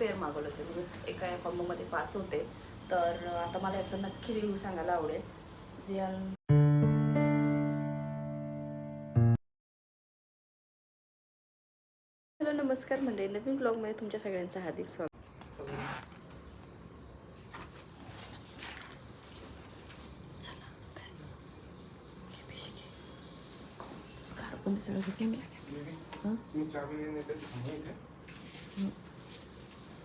Pair मागवले होते. म्हणजे एका कॉम्बोमध्ये पाच होते. तर आता मला याचा नक्की रिव्ह्यू सांगायला आवडेल. जे हॅलो नमस्कार म्हणजे नवीन ब्लॉगमध्ये तुमच्या सगळ्यांचं हार्दिक स्वागत. पण सगळं घेतलं?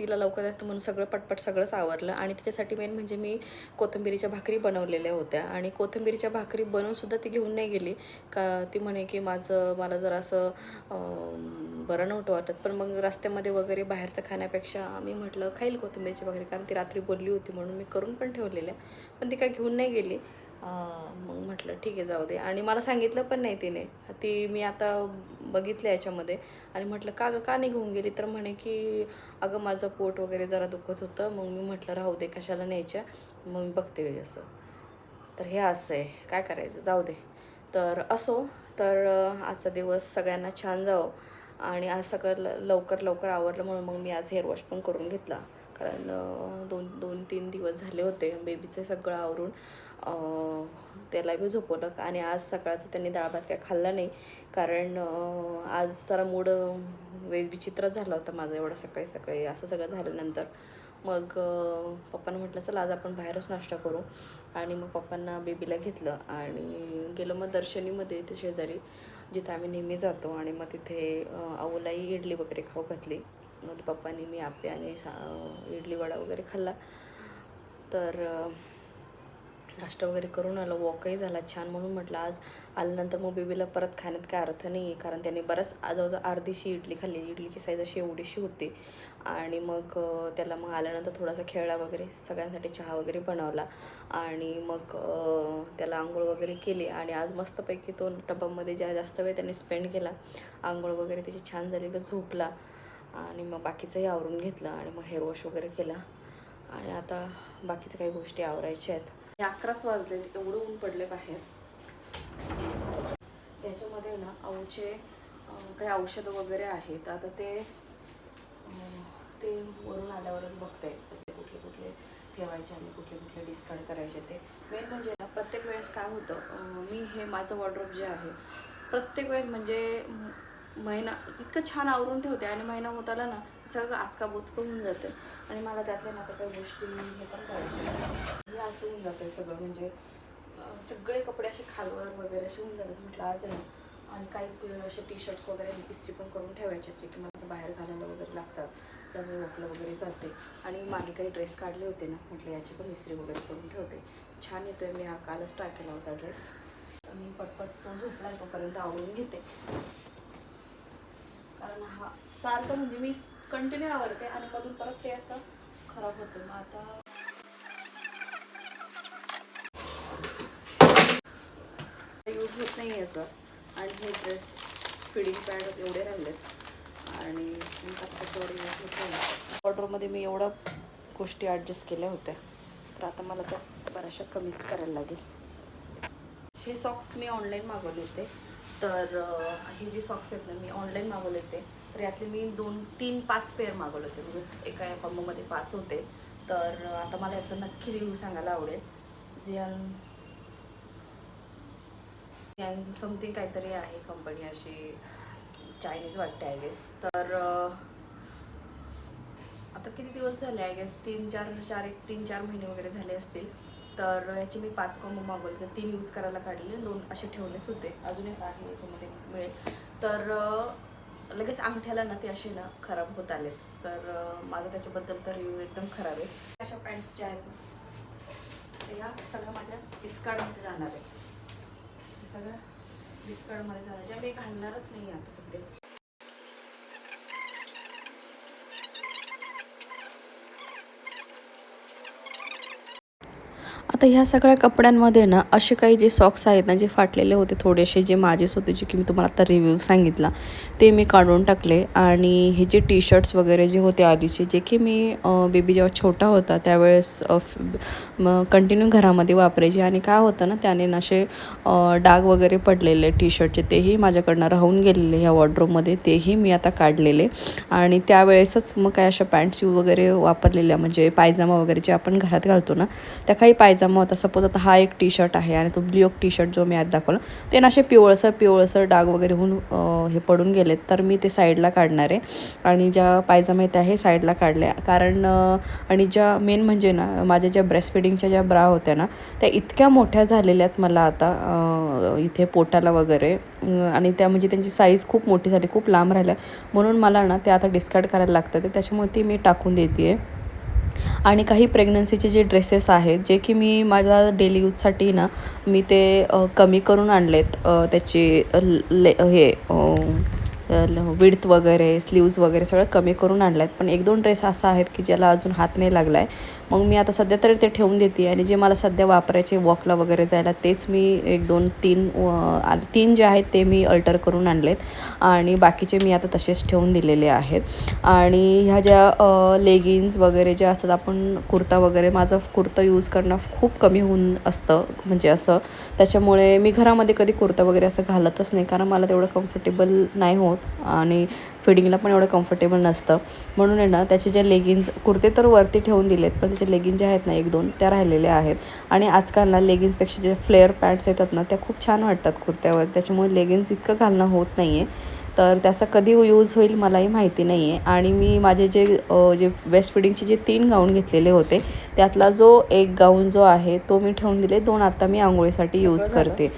तिला लवकर जास्त म्हणून सगळं पटपट सगळंच आवरलं आणि तिच्यासाठी मेन म्हणजे मी कोथिंबिरीच्या भाकरी बनवलेल्या होत्या. आणि कोथिंबिरीच्या भाकरी बनवूनसुद्धा ती घेऊन नाही गेली. का ती म्हणे की माझं मला जरा असं बरं नव्हतं वाटत. पण मग रस्त्यामध्ये वगैरे बाहेरचं खाण्यापेक्षा मी म्हटलं खाईल कोथिंबिरीची भाकरी. कारण ती रात्री बोलली होती म्हणून मी करून पण ठेवलेल्या. पण ती काय घेऊन नाही गेली. मग म्हटलं ठीक आहे जाऊ दे. आणि मला सांगितलं पण नाही तिने. ती मी आता बघितलं याच्यामध्ये. आणि म्हटलं का गं का नाही घेऊन गेली? तर म्हणे की अगं माझं पोट वगैरे जरा दुखत होतं. मग मी म्हटलं राहू दे कशाला न्यायच्या? मग मी बघते असं. तर हे असं आहे. काय करायचं? जाऊ दे. तर असो. तर आजचा दिवस सगळ्यांना छान जावं. आणि आज सगळं ल- लवकर लवकर आवरलं म्हणून मग मी आज हेअर वॉश पण करून घेतला. कारण दोन दोन तीन दिवस झाले होते बेबीचे सगळं आवरून. त्याला बी झोपवलं. आणि आज सकाळचं त्यांनी डाळ भात काय खाल्ला नाही. कारण आज जरा मूड वे विचित्र झाला होता माझा एवढा सकाळी सकाळी. असं सगळं झाल्यानंतर मग पप्पांना म्हटलं चला आज आपण बाहेरच नाश्ता करू. आणि मग पप्पांना बेबीला घेतलं. आणि गेलो मग दर्शनीमध्ये ते शेजारी जिथे आम्ही नेहमी जातो. आणि मग तिथे अं, इडली वगैरे खाऊ घातली. मग पप्पांनी मी आपे आणि सा इडली वडा वगैरे खाल्ला. तर नाश्ता वगैरे करून आलो. वॉकही झाला छान. म्हणून म्हटलं आज आल्यानंतर मग बेबीला परत खाण्यात काय अर्थ नाही आहे कारण त्याने बराच जवळजवळ अर्धीशी इडली खाल्ली. इडलीची साईज अशी एवढीशी होती. आणि मग त्याला मग आल्यानंतर थोडासा खेळला वगैरे सगळ्यांसाठी चहा वगैरे बनवला. आणि मग त्याला आंघोळ वगैरे केली. आणि आज मस्तपैकी तो टबामध्ये ज्या जास्त वेळ त्याने स्पेंड केला आंघोळ वगैरे त्याची छान झाली. तर झोपला. आणि मग बाकीचंही आवरून घेतलं. आणि मग हेअर वॉश वगैरे केला. आणि आता बाकीच्या काही गोष्टी आवरायच्या आहेत. अकराच वाजले एवढं ऊन पडले बाहेर. त्याच्यामध्ये ना आऊचे काही औषधं वगैरे आहेत. आता ते ते वरून आल्यावरच बघता येतं ते कुठले कुठले ठेवायचे आणि कुठले कुठले डिस्कार्ड करायचे ते. मेन म्हणजे ना प्रत्येक वेळेस काय होतं मी हे माझं वॉर्ड्रोप जे आहे प्रत्येक वेळेस म्हणजे महिना इतकं छान आवरून ठेवते आणि महिना होत आला ना सगळं आचका बोचकं होऊन जातं. आणि मला त्यातल्या ना आता काही गोष्टी हे पण करायचे. हे असं होऊन जातं सगळं. म्हणजे सगळे कपडे असे खालवर वगैरे असे होऊन जातात. म्हटलं आज नाही ना आणि काही असे टी शर्ट्स वगैरे इस्त्री पण करून ठेवायचे जे की मला बाहेर घालायला वगैरे लागतात. त्यामुळे वॉकला वगैरे जाते आणि मागे काही ड्रेस काढले होते ना म्हटलं याची पण इस्त्री वगैरे करून ठेवते. छान येतो आहे मी हा कालच ट्राय केला होता ड्रेस मी पटपट तो झोपला तोपर्यंत आवडून घेते. कारण हा सारखं म्हणजे मी कंटिन्यू आवडते आणि मधून परत ते असं खराब होतं. मग आता यूज होत नाही याचा. आणि हे ड्रेस फिडिंग पॅड एवढे राहिलेत. आणि यूज होत ऑर्डरमध्ये मी एवढ्या गोष्टी ॲडजस्ट केल्या होत्या. तर आता मला त्या बऱ्याचशा कमीच करायला लागेल. हे सॉक्स मी ऑनलाईन मागवले होते. तर हे जे सॉक्स आहेत ना मी ऑनलाईन मागवले होते. तर यातले मी दोन तीन पाच पेअर मागवले होते. म्हणजे एका कॉम्बोमध्ये पाच होते. तर आता मला याचा नक्की रिव्ह्यू सांगायला आवडेल. जे चायनीज समथिंग काहीतरी आहे कंपनी अशी चायनीज वाटते आय गेस तर आता किती दिवस झाले आय गेस तीन चार चार एक तीन चार महिने वगैरे झाले असतील. तर याचे मी पाच कॉम्बो मागवले तर तीन यूज करायला काढले दोन असे ठेवलेच होते. अजून एक आहे याच्यामध्ये मिळेल. तर लगेच अंगठ्याला ना ते असे ना खराब होत आलेत. तर माझा त्याच्याबद्दल तर रिव्ह्यू एकदम खराब आहे. अशा पॅन्ट्स ज्या आहेत ना या सगळ्या माझ्या इस्काडमध्ये जाणार आहे. सगळं डिस्कार्डमध्ये जाणार ज्या मी घालणारच नाही आता सध्या. आता ह्या सगळ्या कपड्यांमध्ये ना असे काही जे सॉक्स आहेत ना जे फाटलेले होते थोडेसे जे माझेच होते जे की मी तुम्हाला आता रिव्ह्यू सांगितला ते मी काढून टाकले. आणि हे जे टी शर्ट्स वगैरे जे होते आधीचे जे की मी बेबी जेव्हा छोटा होता त्यावेळेस मग कंटिन्यू घरामध्ये वापरायचे. आणि काय होतं ना त्याने ना असे डाग वगैरे पडलेले टी शर्टचे तेही माझ्याकडनं राहून गेलेले ह्या वॉर्ड्रोबमध्ये तेही मी आता काढलेले. आणि त्यावेळेसच मग काय अशा पॅन्ट्स वगैरे वापरलेल्या म्हणजे पायजामा वगैरे जे आपण घरात घालतो ना त्या काही पायजामा होता सपोज आता हा एक टी शर्ट आहे आणि तो ब्ल्यू टी शर्ट जो मी आज दाखवला ते ना असे पिवळसर पिवळसर डाग वगैरे होऊन हे पडून गेलेत. तर मी ते साईडला काढणार आहे. आणि ज्या पायजामा त्या हे साईडला काढल्या. कारण आणि ज्या मेन म्हणजे ना माझ्या ज्या ब्रेस्ट फिडिंगच्या ज्या ब्रा होत्या ना त्या इतक्या मोठ्या झालेल्या आहेत मला आता इथे पोटाला वगैरे. आणि त्या म्हणजे त्यांची साईज खूप मोठी झाली खूप लांब राहिल्या. म्हणून मला ना ते आता डिस्कार्ड करायला लागतात. त्याच्यामुळे ती मी टाकून देते आहे आणि काही प्रेग्नन्सीचे जे ड्रेसेस आहेत जे की मी माझ्या डेली यूजसाठी ना मी ते कमी करून आणलेत. त्याची त्याचे ले हे विड्थ वगैरे स्लीव्ज वगैरे सगळं कमी करून आणलं आहेत पण एक दोन ड्रेस असा आहेत की ज्याला अजून हात नाही लागला आहे मग मी आता सध्या तरी ते ठेवून देते आणि जे मला सध्या वापरायचे वॉकला वगैरे जायला तेच मी एक दोन तीन तीन जे आहेत ते मी अल्टर करून आणलेत. आणि बाकीचे मी आता तसेच ठेवून दिलेले आहेत. आणि ह्या ज्या लेगिन्स वगैरे ज्या असतात आपण कुर्ता वगैरे माझं कुर्ता यूज करणं खूप कमी होऊन असतं. म्हणजे असं त्याच्यामुळे मी घरामध्ये कधी कुर्ता वगैरे असं घालतच नाही कारण मला तेवढं कम्फर्टेबल नाही होत. आणि फिडिंगला पण एवढं कम्फर्टेबल नसतं. म्हणून आहे ना त्याचे जे लेगिन्स कुर्ते तर वरती ठेवून दिलेत पण त्याचे लेगिन्स जे आहेत ना एक दोन त्या राहिलेल्या आहेत. आणि आजकाल ना लेगिन्सपेक्षा जे फ्लेअर पॅन्ट्स येतात ना त्या खूप छान वाटतात कुर्त्यावर. त्याच्यामुळे लेगिन्स इतकं घालणं होत नाही आहे तर त्याचा कधी यूज होईल मलाही माहिती नाही आहे आणि मी माझे जे जे वेस्ट फिडिंगचे जे तीन गाऊन घेतलेले होते त्यातला जो एक गाऊन जो आहे तो मी ठेवून दिले. दोन आता मी आंघोळीसाठी यूज. करते.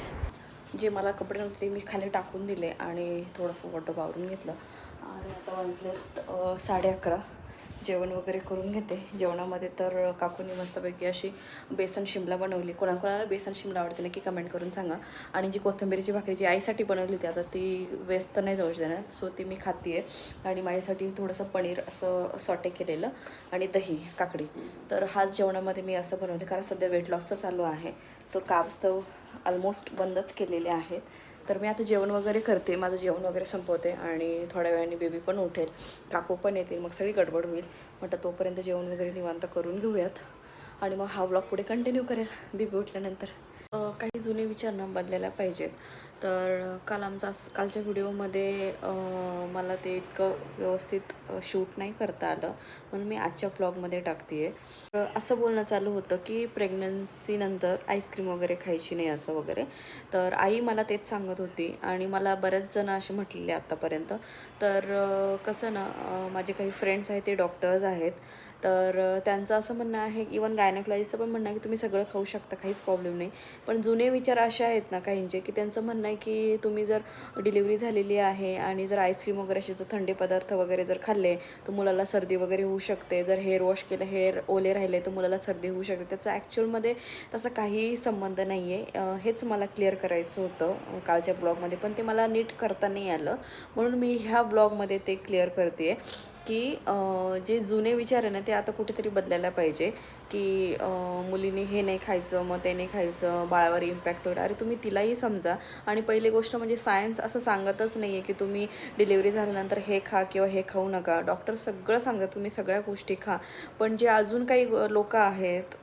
जे मला कपडे नव्हते ते मी खाली टाकून दिले आणि थोडंसं वॉटर आवरून घेतलं. वाजलेत साडे अकरा. जेवण वगैरे करून घेते. जेवणामध्ये तर काकूनी मस्तपैकी अशी बेसन शिमला बनवली. कोणाकोणाला बेसन शिमला आवडते नक्की कमेंट करून सांगा. आणि जी कोथिंबीरीची भाकरी जी आईसाठी बनवली होती आता ती वेस्ट तर नाही जाऊ देणार. सो ती मी खाते आहे आणि माझ्यासाठी थोडंसं पनीर असं सॉटे केलेलं आणि दही काकडी. तर हाच जेवणामध्ये मी असं बनवलं. कारण सध्या वेट लॉसचं चालू आहे. तो काब्स तर ऑलमोस्ट बंदच केलेले आहेत. तर मी आता जेवण वगैरे करते माझं जेवण वगैरे संपवते आणि थोड्या वेळाने बेबी पण उठेल. काकू पण येतील मग सगळी गडबड होईल. म्हटलं तोपर्यंत जेवण वगैरे निवांत करून घेऊयात. आणि मग हा ब्लॉग पुढे कंटिन्यू करेल बेबी उठल्यानंतर. काही जुने विचार न बदलायला पाहिजेत. तर काल आमचा कालच्या व्हिडिओमध्ये मला ते इतकं व्यवस्थित शूट नाही करता आलं. म्हणून मी आजच्या व्लॉगमध्ये टाकते आहे असं बोलणं चालू होतं की प्रेग्नन्सीनंतर आईस्क्रीम वगैरे खायची नाही असं वगैरे. तर आई मला तेच सांगत होती आणि मला बरेच जण असे म्हटलेले आत्तापर्यंत तर कसं ना माझे काही फ्रेंड्स आहेत ते डॉक्टर्स आहेत. तर त्यांचं असं म्हणणं आहे इवन गायनोकॉलॉजीचं पण म्हणणं आहे की तुम्ही सगळं खाऊ शकता काहीच प्रॉब्लेम नाही. पण जुने विचार असे आहेत ना काहींचे की त्यांचं म्हणणं आहे की तुम्ही जर डिलिव्हरी झालेली आहे आणि जर आईस्क्रीम वगैरे असे जर थंडी पदार्थ वगैरे जर खाल्ले तर मुलाला सर्दी वगैरे होऊ शकते. जर हेअर वॉश केलं हेअर ओले राहिले तर मुलाला सर्दी होऊ शकते. त्याचा ॲक्च्युअलमध्ये तसा काही संबंध नाही आहे हेच मला क्लिअर करायचं होतं कालच्या ब्लॉगमध्ये पण ते मला नीट करता नाही आलं. म्हणून मी ह्या ब्लॉगमध्ये ते क्लिअर करते की जे जुने विचार आहे ना ते आता कुठेतरी बदलायला पाहिजे. की मुलीने हे नाही खायचं मग ते नाही खायचं बाळावर इम्पॅक्ट होईल. अरे तुम्ही तिलाही समजा. आणि पहिली गोष्ट म्हणजे सायन्स असं सांगतच नाही आहे की तुम्ही डिलिव्हरी झाल्यानंतर हे खा किंवा हे खाऊ नका. डॉक्टर सगळं सांगतात तुम्ही सगळ्या गोष्टी खा. पण जे अजून काही लोक आहेत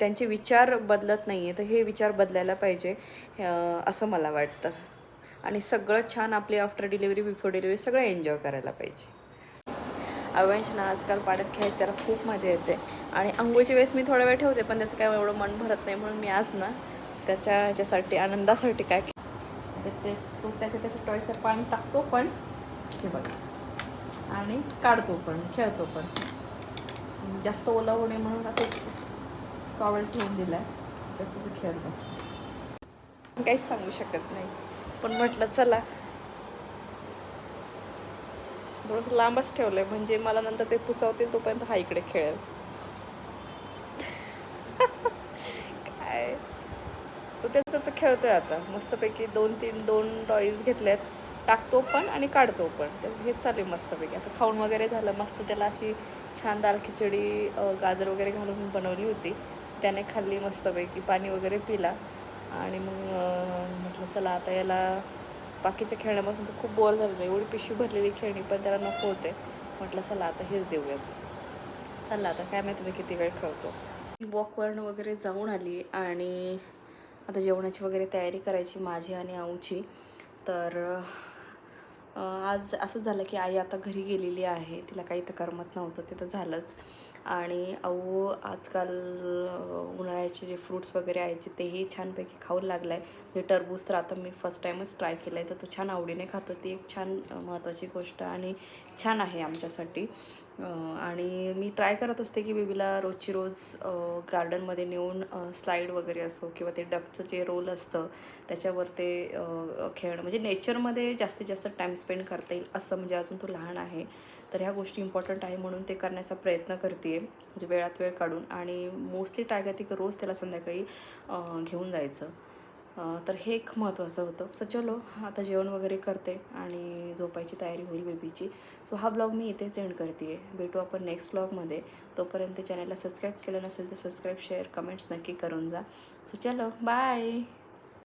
त्यांचे विचार बदलत नाही आहे तर हे विचार बदलायला पाहिजे असं मला वाटतं. आणि सगळं छान आपली आफ्टर डिलिव्हरी बिफोर डिलिव्हरी सगळं एन्जॉय करायला पाहिजे. अवेंशना ना आजकाल पाण्यात खेळत त्याला खूप मजा येते. आणि आंघोळीच्या वेळेस मी थोडा वेळ ठेवते पण त्याचं काय एवढं मन भरत नाही म्हणून मी आज ना त्याच्या ह्याच्यासाठी आनंदासाठी काय ते तो त्याच्या त्याच्या टॉयचं पाणी टाकतो पण हे बघा. आणि काढतो पण खेळतो पण. जास्त ओला होऊ नये म्हणून असं टॉवेल ठेवून दिला आहे तसं तो खेळत बसला. काहीच सांगू शकत नाही. पण म्हटलं चला थोडंसं लांबच ठेवलं आहे म्हणजे मला नंतर ते पुसवतील तोपर्यंत हा इकडे खेळेल. काय? तो त्याच त्याचं खेळतोय आता. मस्तपैकी दोन तीन दोन टॉईज घेतलेत टाकतो पण आणि काढतो पण. त्याचं हेच चालू आहे मस्तपैकी. आता खाऊन वगैरे झालं मस्त. त्याला अशी छान दाल खिचडी गाजर वगैरे घालून बनवली होती. त्याने खाल्ली मस्तपैकी. पाणी वगैरे पिला. आणि मग म्हटलं चला आता याला बाकीच्या खेळण्यापासून तर खूप बोर झालेलं एवढी पिशवी भरलेली खेळणी पण त्याला नको होते. म्हटलं चला आता हेच देऊयात चला आता काय माहिती मी किती वेळ खेळतो. वॉकवरनं वगैरे जाऊन आली आणि आता जेवणाची वगैरे तयारी करायची माझी आणि आऊची. तर आज असं झालं की आई आता घरी गेलेली आहे. तिला काही तर करमत नव्हतं ते तर झालंच. आणि अहो आजकाल उन्हाळ्याचे जे फ्रूट्स वगैरे आहेत तेही छानपैकी खाऊ लागला आहे म्हणजे टरबूज तर आता मी फर्स्ट टाईमच ट्राय केलं आहे तर तो छान आवडीने खातो. ती एक छान महत्त्वाची गोष्ट आणि छान आहे आमच्यासाठी. आणि मी ट्राय करत असते की बेबीला रोजची रोज गार्डनमध्ये नेऊन स्लाईड वगैरे असो किंवा ते डकचं जे रोल असतं त्याच्यावर ते खेळणं. म्हणजे नेचरमध्ये जास्तीत जास्त टाईम स्पेंड करता येईल असं म्हणजे अजून तो लहान आहे. तर ह्या गोष्टी इम्पॉर्टंट आहे म्हणून ते करण्याचा प्रयत्न करते म्हणजे वेळात वेळ काढून आणि मोस्टली ट्राय ती रोज त्याला संध्याकाळी घेऊन जायचं. तर हे एक महत्त्वाचं होतं. सो चलो आता जेवण वगैरे करते आणि झोपायची तयारी होईल बेबीची. सो हा ब्लॉग मी इथेच एंड करते भेटू आपण नेक्स्ट ब्लॉगमध्ये तोपर्यंत चॅनलला सबस्क्राईब केलं नसेल तर सबस्क्राईब शेअर कमेंट्स नक्की करून जा. सो चलो बाय